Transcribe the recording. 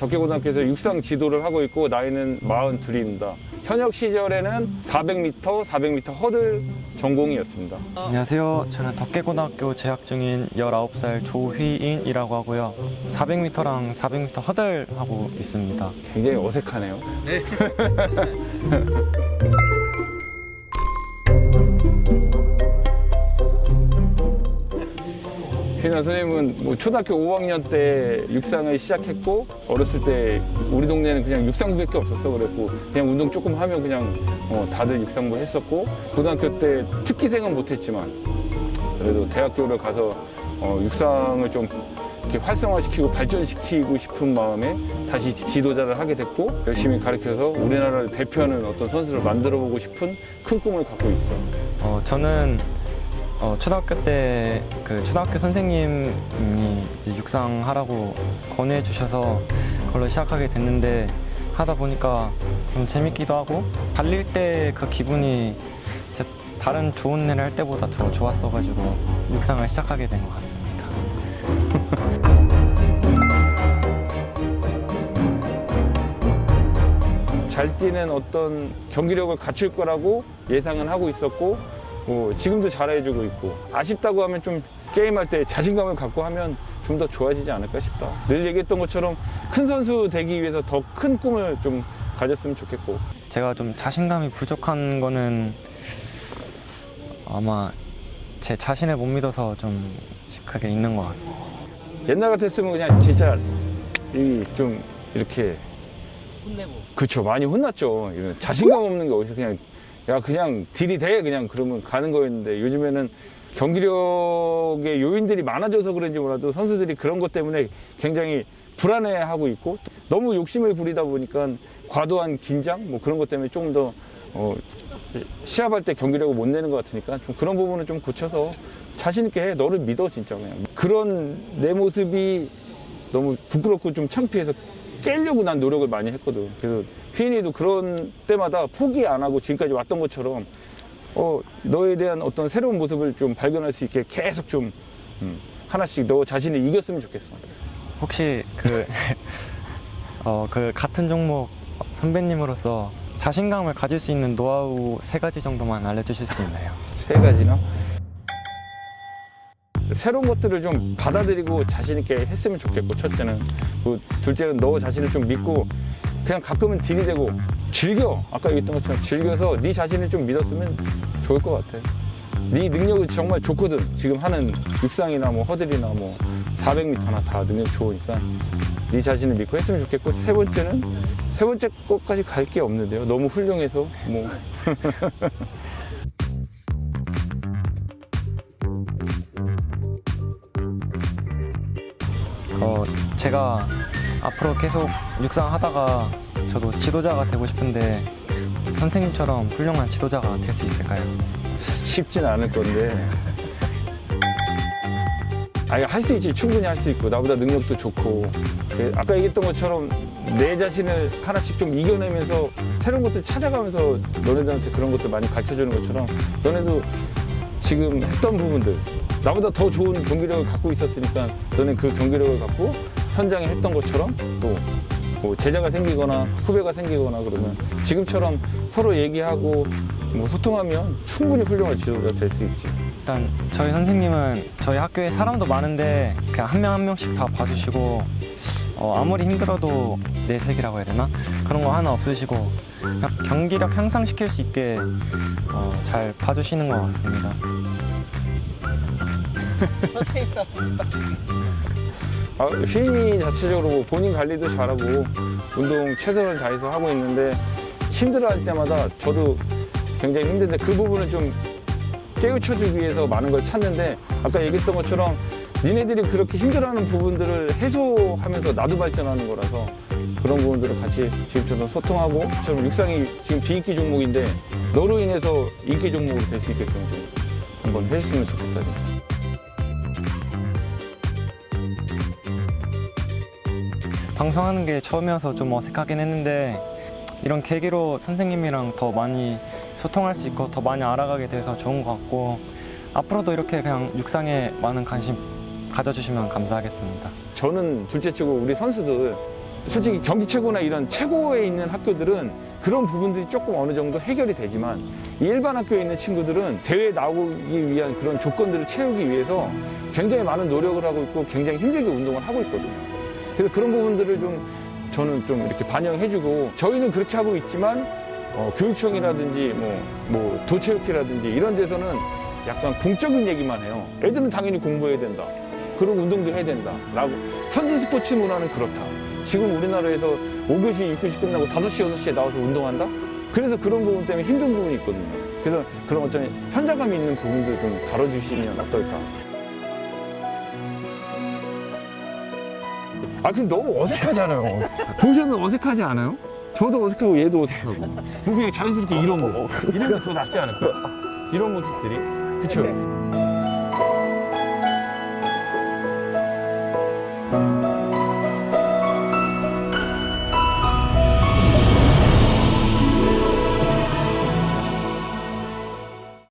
덕계고등학교에서 육상 지도를 하고 있고 나이는 42입니다. 현역 시절에는 400m, 400m 허들 전공이었습니다. 안녕하세요. 저는 덕계고등학교 재학 중인 19살 조휘인이라고 하고요. 400m랑 400m 허들 하고 있습니다. 굉장히 어색하네요. 피나 선생님은 뭐 초등학교 5학년 때 육상을 시작했고 어렸을 때 우리 동네는 그냥 육상부밖에 없었어 그랬고 그냥 운동 조금 하면 그냥 어, 다들 육상부 했었고 고등학교 때 특기생은 못했지만 그래도 대학교를 가서 어, 육상을 좀 이렇게 활성화시키고 발전시키고 싶은 마음에 다시 지도자를 하게 됐고 열심히 가르쳐서 우리나라를 대표하는 어떤 선수를 만들어 보고 싶은 큰 꿈을 갖고 있어. 어, 저는 어, 초등학교 때 그 초등학교 선생님이 이제 육상 하라고 권유해 주셔서 그걸로 시작하게 됐는데 하다 보니까 좀 재밌기도 하고 달릴 때 그 기분이 제 다른 좋은 일을 할 때보다 더 좋았어가지고 육상을 시작하게 된 것 같습니다. 잘 뛰는 어떤 경기력을 갖출 거라고 예상은 하고 있었고 뭐 지금도 잘해주고 있고 아쉽다고 하면 좀 게임할 때 자신감을 갖고 하면 좀 더 좋아지지 않을까 싶다. 늘 얘기했던 것처럼 큰 선수 되기 위해서 더 큰 꿈을 좀 가졌으면 좋겠고 제가 좀 자신감이 부족한 거는 아마 제 자신을 못 믿어서 좀 크게 있는 것 같아요. 옛날 같았으면 그냥 진짜 이 좀 이렇게 혼내고 그쵸 많이 혼났죠 이런 자신감 없는 게 어디서 그냥 야 그냥 딜이 돼? 그냥 그러면 가는 거였는데 요즘에는 경기력의 요인들이 많아져서 그런지 몰라도 선수들이 그런 것 때문에 굉장히 불안해하고 있고 너무 욕심을 부리다 보니까 과도한 긴장 뭐 그런 것 때문에 조금 더 어, 시합할 때 경기력을 못 내는 것 같으니까 좀 그런 부분은 좀 고쳐서 자신 있게 해. 너를 믿어 진짜 그냥. 그런 내 모습이 너무 부끄럽고 좀 창피해서 깨려고 난 노력을 많이 했거든. 그래서 휘인이도 그런 때마다 포기 안 하고 지금까지 왔던 것처럼 어 너에 대한 어떤 새로운 모습을 좀 발견할 수 있게 계속 좀 음, 하나씩 너 자신을 이겼으면 좋겠어 혹시 그, 어, 그 같은 종목 선배님으로서 자신감을 가질 수 있는 노하우 세 가지 정도만 알려주실 수 있나요? 세 가지나? 새로운 것들을 좀 받아들이고 자신 있게 했으면 좋겠고 첫째는. 그 둘째는 너 자신을 좀 믿고 그냥 가끔은 들이대고 즐겨. 아까 얘기했던 것처럼 즐겨서 네 자신을 좀 믿었으면 좋을 것 같아. 네 능력이 정말 좋거든. 지금 하는 육상이나 뭐 허들이나 뭐 400m나 다 능력 좋으니까 네 자신을 믿고 했으면 좋겠고 세 번째는 세 번째 것까지 갈 게 없는데요. 너무 훌륭해서 뭐. 어, 제가 앞으로 계속 육상 하다가 저도 지도자가 되고 싶은데 선생님처럼 훌륭한 지도자가 될 수 있을까요? 쉽진 않을 건데. 아니, 할 수 있지. 충분히 할 수 있고. 나보다 능력도 좋고. 그 아까 얘기했던 것처럼 내 자신을 하나씩 좀 이겨내면서 새로운 것들 찾아가면서 너네들한테 그런 것들 많이 가르쳐 주는 것처럼 너네도 지금 했던 부분들 나보다 더 좋은 경기력을 갖고 있었으니까 너는 그 경기력을 갖고 현장에 했던 것처럼 또 뭐 제자가 생기거나 후배가 생기거나 그러면 지금처럼 서로 얘기하고 뭐 소통하면 충분히 훌륭한 지도자 될 수 있지. 일단 저희 선생님은 저희 학교에 사람도 많은데 그냥 한 명 한 명씩 다 봐주시고 어, 아무리 힘들어도 내색이라고 해야 되나 그런 거 하나 없으시고 그냥 경기력 향상시킬 수 있게 어, 잘 봐주시는 것 같습니다. 아, 휘인이 자체적으로 뭐 본인 관리도 잘하고 운동 최선을 다해서 하고 있는데 힘들어할 때마다 저도 굉장히 힘든데 그 부분을 좀 깨우쳐주기 위해서 많은 걸 찾는데 아까 얘기했던 것처럼 니네들이 그렇게 힘들어하는 부분들을 해소하면서 나도 발전하는 거라서 그런 부분들을 같이 지금처럼 소통하고 저는 육상이 지금 비인기 종목인데 너로 인해서 인기 종목으로 될 수 있게끔 좀 한번 해줬으면 좋겠다. 방송하는 게 처음이어서 좀 어색하긴 했는데 이런 계기로 선생님이랑 더 많이 소통할 수 있고 더 많이 알아가게 돼서 좋은 것 같고 앞으로도 이렇게 그냥 육상에 많은 관심 가져주시면 감사하겠습니다. 저는 둘째치고 우리 선수들 솔직히 경기 최고나 이런 최고에 있는 학교들은 그런 부분들이 조금 어느 정도 해결이 되지만 이 일반 학교에 있는 친구들은 대회에 나오기 위한 그런 조건들을 채우기 위해서 굉장히 많은 노력을 하고 있고 굉장히 힘들게 운동을 하고 있거든요. 그래서 그런 부분들을 좀 저는 좀 이렇게 반영해주고 저희는 그렇게 하고 있지만 어, 교육청이라든지 뭐, 뭐 도체육회라든지 이런 데서는 약간 공적인 얘기만 해요. 애들은 당연히 공부해야 된다. 그리고 운동도 해야 된다. 라고. 선진 스포츠 문화는 그렇다. 지금 우리나라에서 5교시, 6교시 끝나고 5시, 6시에 나와서 운동한다? 그래서 그런 부분 때문에 힘든 부분이 있거든요. 그래서 그런 어떤 현장감 있는 부분도 좀 다뤄주시면 어떨까. 아, 근데 너무 어색하잖아요. 보셔서 어색하지 않아요? 저도 어색하고 얘도 어색하고. 그냥 자연스럽게 이런 거. 이런 게 더 낫지 않을까? 이런 모습들이. 그쵸?